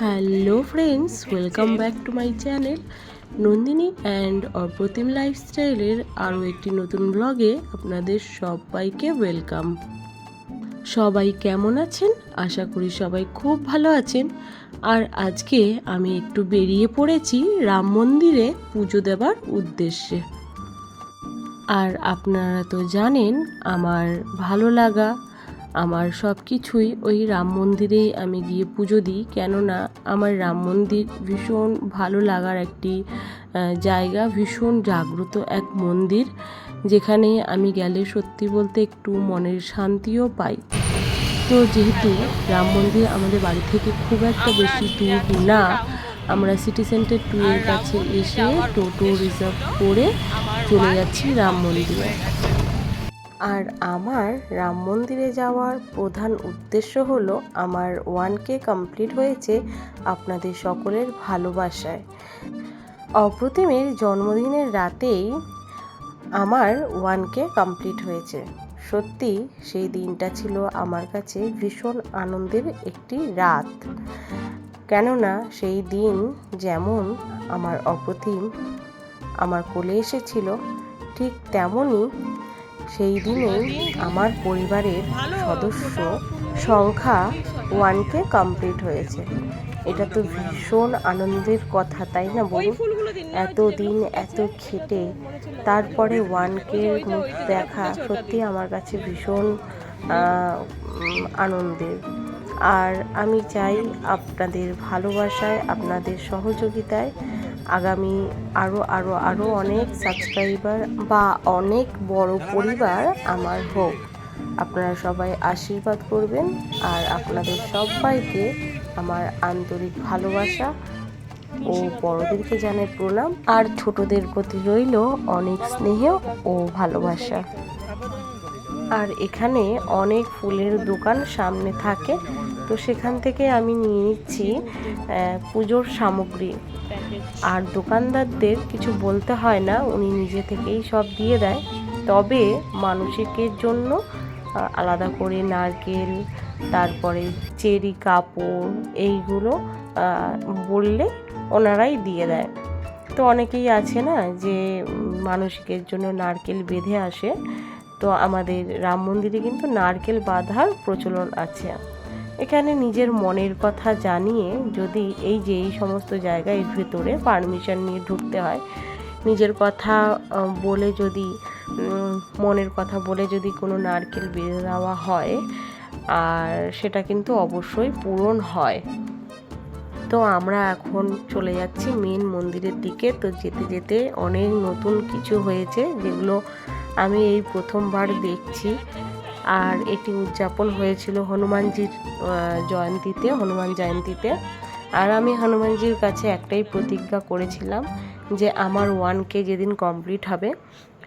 Hello friends welcome back to my channel Nandini and Apratim লাইফস্টাইলের আরও একটি নতুন ব্লগে আপনাদের সবাইকে ওয়েলকাম সবাই কেমন আছেন? আশা করি সবাই খুব ভালো আছেন। আর আজকে আমি একটু বেরিয়ে পড়েছি রাম মন্দিরে পুজো দেবার উদ্দেশ্যে। আর আপনারা তো জানেন, আমার ভালো লাগা আমার সব কিছুই ওই রাম মন্দিরেই আমি গিয়ে পুজো দিই। কেননা আমার রাম মন্দির ভীষণ ভালো লাগার একটি জায়গা, ভীষণ জাগ্রত এক মন্দির, যেখানে আমি গেলে সত্যি বলতে একটু মনের শান্তিও পাই। তো যেহেতু রাম মন্দির আমাদের বাড়ি থেকে খুব একটা বেশি দূর না, আমরা সিটি সেন্টার টু এর কাছে এসে টোটো রিজার্ভ করে চলে যাচ্ছি রাম মন্দিরে। আর আমার রাম মন্দিরে যাওয়ার প্রধান উদ্দেশ্য হলো আমার ওয়ান কে কমপ্লিট হয়েছে আপনাদের সকলের ভালোবাসায়। অপ্রতিমের জন্মদিনের রাতেই আমার ওয়ান কে কমপ্লিট হয়েছে। সত্যি, সেই দিনটা ছিল আমার কাছে ভীষণ আনন্দের একটি রাত। কেননা, সেই দিন যেমন আমার অপ্রতিম আমার কোলে এসেছিল, ঠিক তেমনই সেই দিনেই আমার পরিবারের সদস্য সংখ্যা ওয়ানকে কমপ্লিট হয়েছে। এটা তো ভীষণ আনন্দের কথা, তাই না বলুন? এত দিন এত খেটে, তারপরে ওয়ানকে মুখ দেখা সত্যি আমার কাছে ভীষণ আনন্দের। আর আমি চাই আপনাদের ভালোবাসায়, আপনাদের সহযোগিতায় আগামী আরও আরও আরও অনেক সাবস্ক্রাইবার বা অনেক বড় পরিবার আমার হোক। আপনারা সবাই আশীর্বাদ করবেন আর আপনাদের সবাইকে আমার আন্তরিক ভালোবাসা ও বড়দেরকে জানাই প্রণাম। আর ছোটদের প্রতি রইল অনেক স্নেহ ও ভালোবাসা। আর এখানে অনেক ফুলের দোকান সামনে থাকে। তো সেখান থেকে আমি নিয়ে নিচ্ছি পুজোর সামগ্রী। আর দোকানদারদের কিছু বলতে হয় না, উনি নিজে থেকেই সব দিয়ে দেয়। তবে মানসিকের জন্য আলাদা করে নারকেল, তারপরে চেরি কাপড়, এইগুলো বললে ওনারাই দিয়ে দেয়। তো অনেকেই আছে না যে, মানসিকের জন্য নারকেল বেঁধে আসে। তো আমাদের রাম মন্দিরে কিন্তু নারকেল বাঁধার প্রচলন আছে। এখানে নিজের মনের কথা জানিয়ে যদি এই যে এই সমস্ত জায়গায় ভেতরে পারমিশন নিয়ে ঢুকতে হয়, নিজের কথা বলে যদি মনের কথা বলে যদি কোনো নারকেল বেঁধে দেওয়া হয়, আর সেটা কিন্তু অবশ্যই পূরণ হয়। তো আমরা এখন চলে যাচ্ছি মেন মন্দিরের দিকে। তো যেতে যেতে অনেক নতুন কিছু হয়েছে যেগুলো আমি এই প্রথমবার দেখছি। আর এটি উদযাপন হয়েছিল হনুমানজির জয়ন্তীতে, হনুমান জয়ন্তীতে। আর আমি হনুমানজির কাছে একটাই প্রতিজ্ঞা করেছিলাম যে আমার ওয়ানকে যেদিন কমপ্লিট হবে,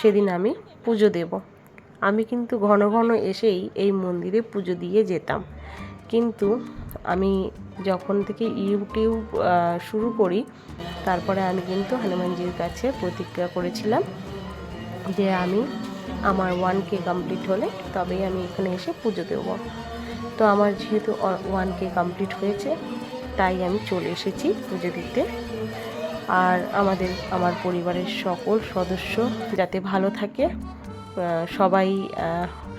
সেদিন আমি পুজো দেব। আমি কিন্তু ঘন ঘন এসেই এই মন্দিরে পুজো দিয়ে যেতাম। কিন্তু আমি যখন থেকে ইউটিউব শুরু করি, তারপরে আমি কিন্তু হনুমানজির কাছে প্রতিজ্ঞা করেছিলাম যে আমি আমার ওয়ান কে কমপ্লিট হলে তবেই আমি এখানে এসে পুজো দেব। তো আমার যেহেতু ওয়ান কে কমপ্লিট হয়েছে, তাই আমি চলে এসেছি পুজো দিতে। আর আমাদের, আমার পরিবারের সকল সদস্য যাতে ভালো থাকে সবাই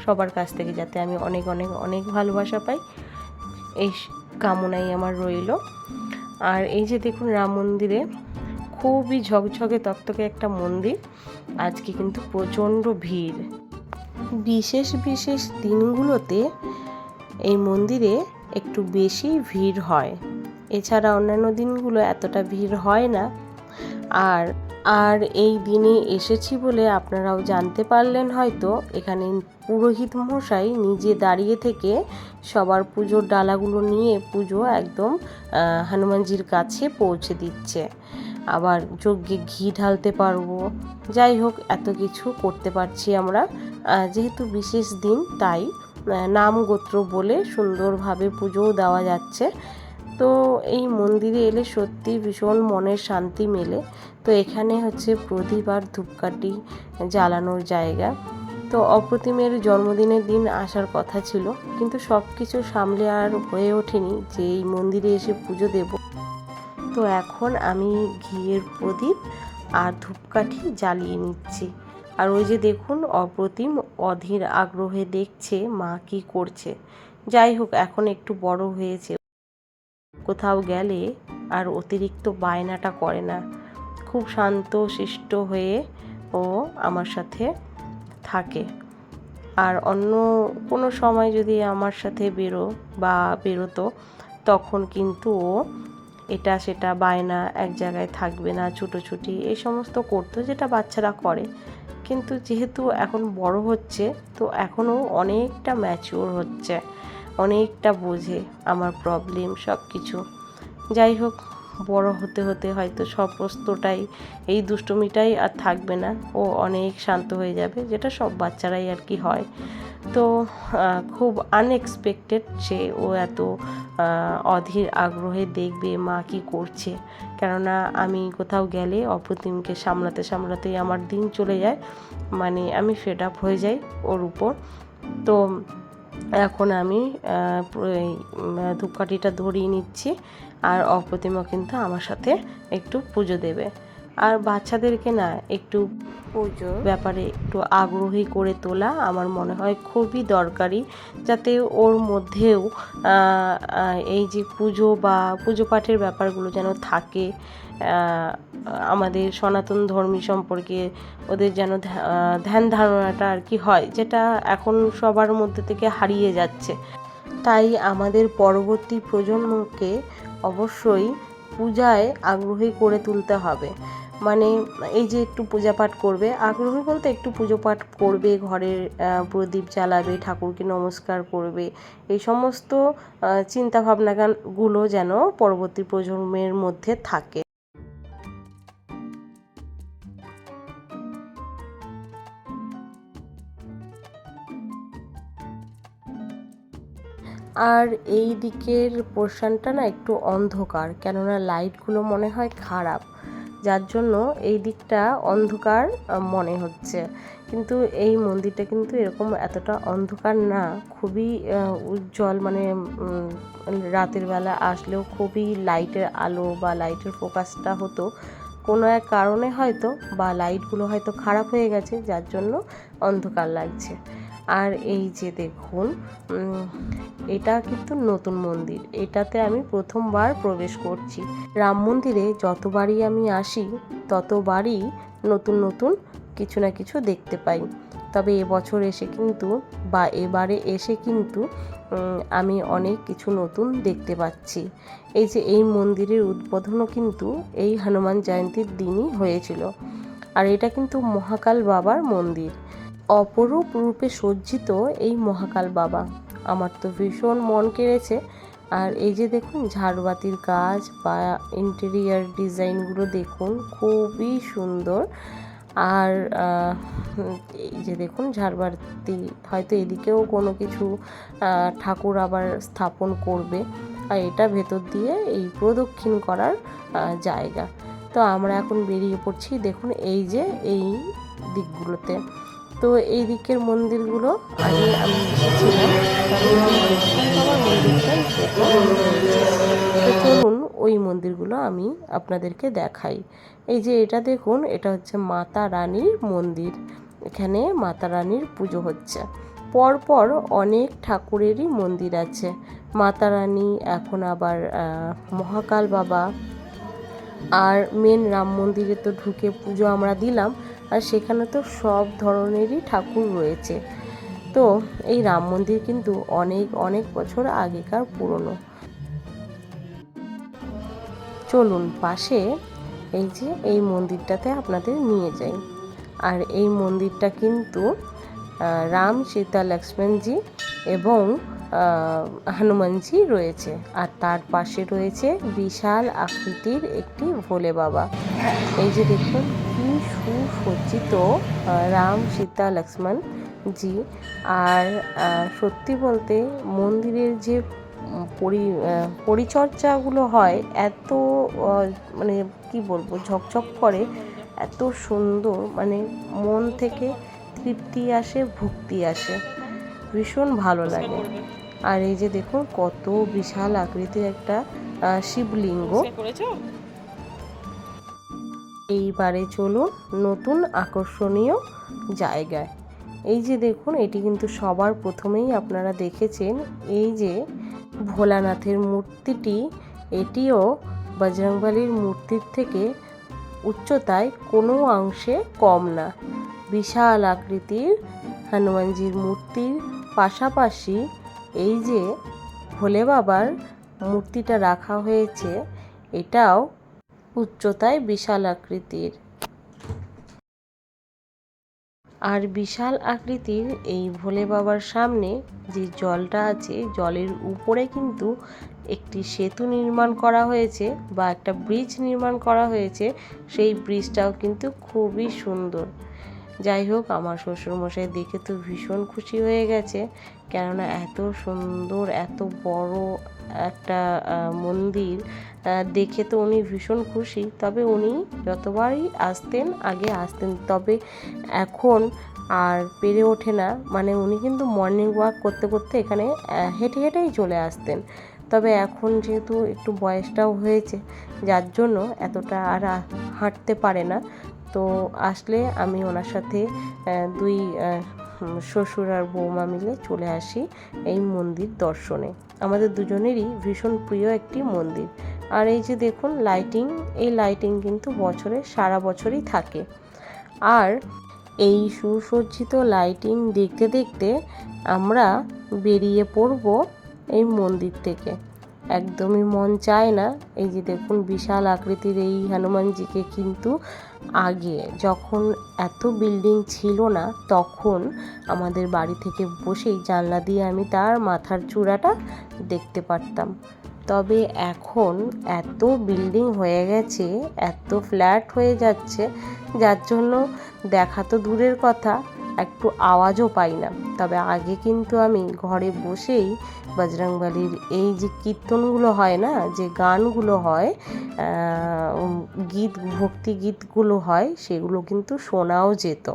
সবার কাছ থেকে যাতে আমি অনেক অনেক অনেক ভালোবাসা পাই, এই কামনাই আমার রইল। আর এই যে দেখুন রাম মন্দিরে খুবই ঝকঝকে তকতকে একটা মন্দির। আজকে কিন্তু প্রচণ্ড ভিড়। বিশেষ বিশেষ দিনগুলোতে এই মন্দিরে একটু বেশি ভিড় হয়। এছাড়া অন্যান্য দিনগুলো এতটা ভিড় হয় না। আর আর এই দিনে এসেছি বলে আপনারাও জানতে পারলেন হয়তো, এখানে পুরোহিত মশাই নিজে দাঁড়িয়ে থেকে সবার পুজোর ডালাগুলো নিয়ে পুজো একদম হনুমানজির কাছে পৌঁছে দিচ্ছে। আবার যজ্ঞে ঘি ঢালতে পারব। যাই হোক, এত কিছু করতে পারছি আমরা। যেহেতু বিশেষ দিন, তাই নাম গোত্র বলে সুন্দরভাবে পুজোও দেওয়া যাচ্ছে। তো এই মন্দিরে এলে সত্যি ভীষণ মনের শান্তি মেলে। তো এখানে হচ্ছে প্রদীপ আর ধূপকাঠি জ্বালানোর জায়গা। তো অপ্রতিমের জন্মদিনের দিন আসার কথা ছিল, কিন্তু সব কিছু সামলে আর হয়ে ওঠেনি যে এই মন্দিরে এসে পুজো দেব। তো এখন আমি ঘিয়ের প্রদীপ আর ধূপকাঠি জ্বালিয়ে নিচ্ছি। আর ওই যে দেখুন, অপ্রতিম অধীর আগ্রহে দেখছে মা কি করছে। যাই হোক, এখন একটু বড় হয়েছে। কোথাও গেলে আর অতিরিক্ত বায়নাটা করে না। খুব শান্ত, শিষ্ট হয়ে ও আমার সাথে থাকে। আর অন্য কোনো সময় যদি আমার সাথে বেরো বা বেরোতো, তখন কিন্তু ও এটা, সেটা, বায়না এক জায়গায় থাকবে না, ছুটোছুটি, এই সমস্ত করতো যেটা বাচ্চারা করে। কিন্তু যেহেতু এখন বড় হচ্ছে, তো এখনও অনেকটা ম্যাচিওর হচ্ছে, অনেকটা বোঝে আমার প্রবলেম সব কিছু যাই হোক, বড় হতে হতে হয়তো সমস্তটাই এই দুষ্টুমিটাই আর থাকবে না, ও অনেক শান্ত হয়ে যাবে, যেটা সব বাচ্চারাই আর কি হয়। তো খুব আনএক্সপেক্টেড সে ও এত অধীর আগ্রহে দেখবে মা কি করছে। কেননা আমি কোথাও গেলে অপ্রতিমকে সামলাতে সামলাতেই আমার দিন চলে যায় মানে আমি ফেড আপ হয়ে যাই ওর উপর। তো এখন আমি ধূপকাঠিটা ধরিয়ে নিচ্ছি আর অপ্রতিমা কিন্তু আমার সাথে একটু পুজো দেবে। আর বাচ্চাদেরকে না একটু পুজোর ব্যাপারে একটু আগ্রহী করে তোলা আমার মনে হয় খুবই দরকারি যাতে ওর মধ্যেও এই যে পুজো বা পুজো পাঠের ব্যাপারগুলো যেন থাকে আমাদের সনাতন ধর্মী সম্পর্কে ওদের যেন ধ্যা- ধ্যান ধারণাটা আর কি হয় যেটা এখন সবার মধ্যে থেকে হারিয়ে যাচ্ছে। তাই আমাদের পরবর্তী প্রজন্মকে অবশ্যই পূজায় আগ্রহী করে তুলতে হবে। মানে এই যে একটু পূজা পাঠ করবে আগ্রহী বলতে একটু পুজো পাঠ করবে ঘরের প্রদীপ জ্বালাবে ঠাকুরকে নমস্কার করবে এই সমস্ত আহ, চিন্তা ভাবনাগুলো যেন পরবর্তী প্রজন্মের মধ্যে থাকে। আর এই দিকের পোর্শনটা না একটু অন্ধকার কেননা লাইটগুলো মনে হয় খারাপ। যার জন্য এই দিকটা অন্ধকার মনে হচ্ছে। কিন্তু এই মন্দিরটা কিন্তু এরকম এতটা অন্ধকার না, খুবই উজ্জ্বল মানে রাতের বেলা আসলেও খুবই লাইটের আলো বা লাইটের ফোকাসটা হতো। কোনো এক কারণে হয়তো বা লাইটগুলো হয়তো খারাপ হয়ে গেছে, যার জন্য অন্ধকার লাগছে। আর এই যে দেখুন এটা কিন্তু নতুন মন্দির। এটাতে আমি প্রথমবার প্রবেশ করছি। রাম মন্দিরে যতবারই আমি আসি, ততবারই নতুন নতুন কিছু না কিছু দেখতে পাই। তবে এবছর এসে কিন্তু, বা এবারে এসে কিন্তু আমি অনেক কিছু নতুন দেখতে পাচ্ছি। এই যে এই মন্দিরের উদ্বোধনও কিন্তু এই হনুমান জয়ন্তীর দিনই হয়েছিল। আর এটা কিন্তু মহাকাল বাবার মন্দির। অপরূপ রূপে সজ্জিত এই মহাকাল বাবা। আমার তো ভীষণ মন কেড়েছে। আর এই যে দেখুন, ঝাড়বাতির কাজ বা ইন্টেরিয়ার ডিজাইনগুলো দেখুন, খুবই সুন্দর। আর এই যে দেখুন, ঝাড়বাতি হয়তো এদিকেও কোনো কিছু ঠাকুর আবার স্থাপন করবে। আর এটা ভেতর দিয়ে এই প্রদক্ষিণ করার জায়গা। তো আমরা এখন বেরিয়ে পড়ছি, দেখুন, এই যে এই দিকগুলোতে। তো এই দিকের মন্দিরগুলো আগে আমি। তো চলুন ওই মন্দিরগুলো আমি আপনাদেরকে দেখাই। এই যে এটা দেখুন, এটা হচ্ছে মাতা রানীর মন্দির। এখানে মাতা রানীর পুজো হচ্ছে। পরপর অনেক ঠাকুরেরই মন্দির আছে। মাতা রানী, এখন আবার মহাকাল বাবা। আর মেন রাম মন্দিরে তো ঢুকে পুজো আমরা দিলাম। আর সেখানে তো সব ধরনেরই ঠাকুর রয়েছে। তো এই রাম মন্দির কিন্তু অনেক অনেক বছর আগেকার পুরনো। চলুন পাশে এই যে এই মন্দিরটাতে আপনাদের নিয়ে যাই। আর এই মন্দিরটা কিন্তু রাম সীতা লক্ষ্মণজি এবং হনুমানজি রয়েছে। আর তার পাশে রয়েছে বিশাল আকৃতির একটি ভোলে বাবা। এই যে দেখুন সুসজ্জিত রাম সীতা লক্ষ্মণ জি। আর সত্যি বলতে মন্দিরের যে পরি পরিচর্যাগুলো হয় এত মানে কি বলব ঝকঝক করে এত সুন্দর মানে মন থেকে তৃপ্তি আসে ভক্তি আসে। ভীষণ ভালো লাগে। আর এই যে দেখুন কত বিশাল আকৃতির একটা শিবলিঙ্গ। এইবারে চলুন নতুন আকর্ষণীয় জায়গায়। এই যে দেখুন, এটি কিন্তু সবার প্রথমেই আপনারা দেখেছেন। এই যে ভোলানাথের মূর্তিটি, এটিও বজরংবলীর মূর্তির থেকে উচ্চতায় কোনো অংশে কম না। বিশাল আকৃতির হনুমানজির মূর্তির পাশাপাশি এই যে ভোলে বাবার মূর্তিটা রাখা হয়েছে, এটাও উচ্চতায় বিশাল আকৃতির। আর বিশাল আকৃতির এই ভোলে বাবার সামনে যে জলটা আছে, জলের উপরে কিন্তু একটি সেতু নির্মাণ করা হয়েছে বা একটা ব্রিজ নির্মাণ করা হয়েছে। সেই ব্রিজটাও কিন্তু খুবই সুন্দর। যাই হোক আমার শ্বশুরমশাই দেখে তো ভীষণ খুশি হয়ে গেছে। কেননা এত সুন্দর, এত বড় একটা মন্দির দেখে তো উনি ভীষণ খুশি। তবে উনি যতবারই আসতেন, আগে আসতেন। তবে এখন আর পেরে ওঠে না। মানে উনি কিন্তু মর্নিং ওয়াক করতে করতে এখানে হেঁটে, হেঁটেই চলে আসতেন। তবে এখন যেহেতু একটু বয়সটাও হয়েছে, যার জন্য এতটা আর হাঁটতে পারে না। তো আসলে আমি ওনার সাথে দুই শ্বশুর আর বৌমা মিলে চলে আসি এই মন্দির দর্শনে। আমাদের দুজনেরই ভীষণ প্রিয় একটি মন্দির। আর এই যে দেখুন লাইটিং এই লাইটিং কিন্তু বছরে, সারা বছরই থাকে। আর এই সুসজ্জিত লাইটিং দেখতে দেখতে আমরা বেরিয়ে পড়ব এই মন্দির থেকে। একদমই মন চায় না। এই যে দেখুন, বিশাল আকৃতির এই হনুমানজিকে কিন্তু আগে যখন এত বিল্ডিং ছিল না, তখন আমাদের বাড়ি থেকে বসেই জানলা দিয়ে আমি তার মাথার চূড়াটা দেখতে পারতাম। তবে এখন এত বিল্ডিং হয়ে গেছে, এত ফ্ল্যাট হয়ে যাচ্ছে, যার জন্য দেখা তো দূরের কথা। একটু আওয়াজও পাই না। তবে আগে কিন্তু আমি ঘরে বসেই বজরংবলীর এই যে কীর্তনগুলো হয় না, যে গানগুলো হয় গীত, ভক্তি গীতগুলো হয়, সেগুলো কিন্তু শোনাও যেত।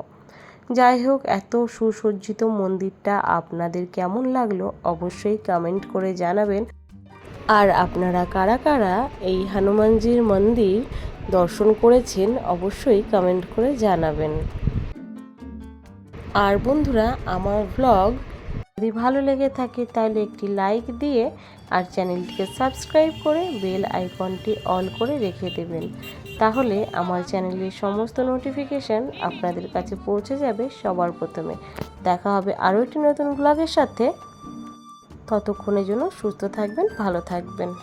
যাই হোক, এত সুসজ্জিত মন্দিরটা আপনাদের কেমন লাগল অবশ্যই কমেন্ট করে জানাবেন। আর আপনারা কারা কারা এই হনুমানজির মন্দির দর্শন করেছেন অবশ্যই কমেন্ট করে জানাবেন। আর বন্ধুরা, আমার ব্লগ যদি ভালো লেগে থাকে তাহলে একটি লাইক দিয়ে আর চ্যানেলটিকে সাবস্ক্রাইব করে বেল আইকনটি অল করে রেখে দেবেন। তাহলে আমার চ্যানেলের সমস্ত নোটিফিকেশান আপনাদের কাছে পৌঁছে যাবে সবার প্রথমে। দেখা হবে আরও একটি নতুন ব্লগের সাথে। ততক্ষণের জন্য সুস্থ থাকবেন, ভালো থাকবেন।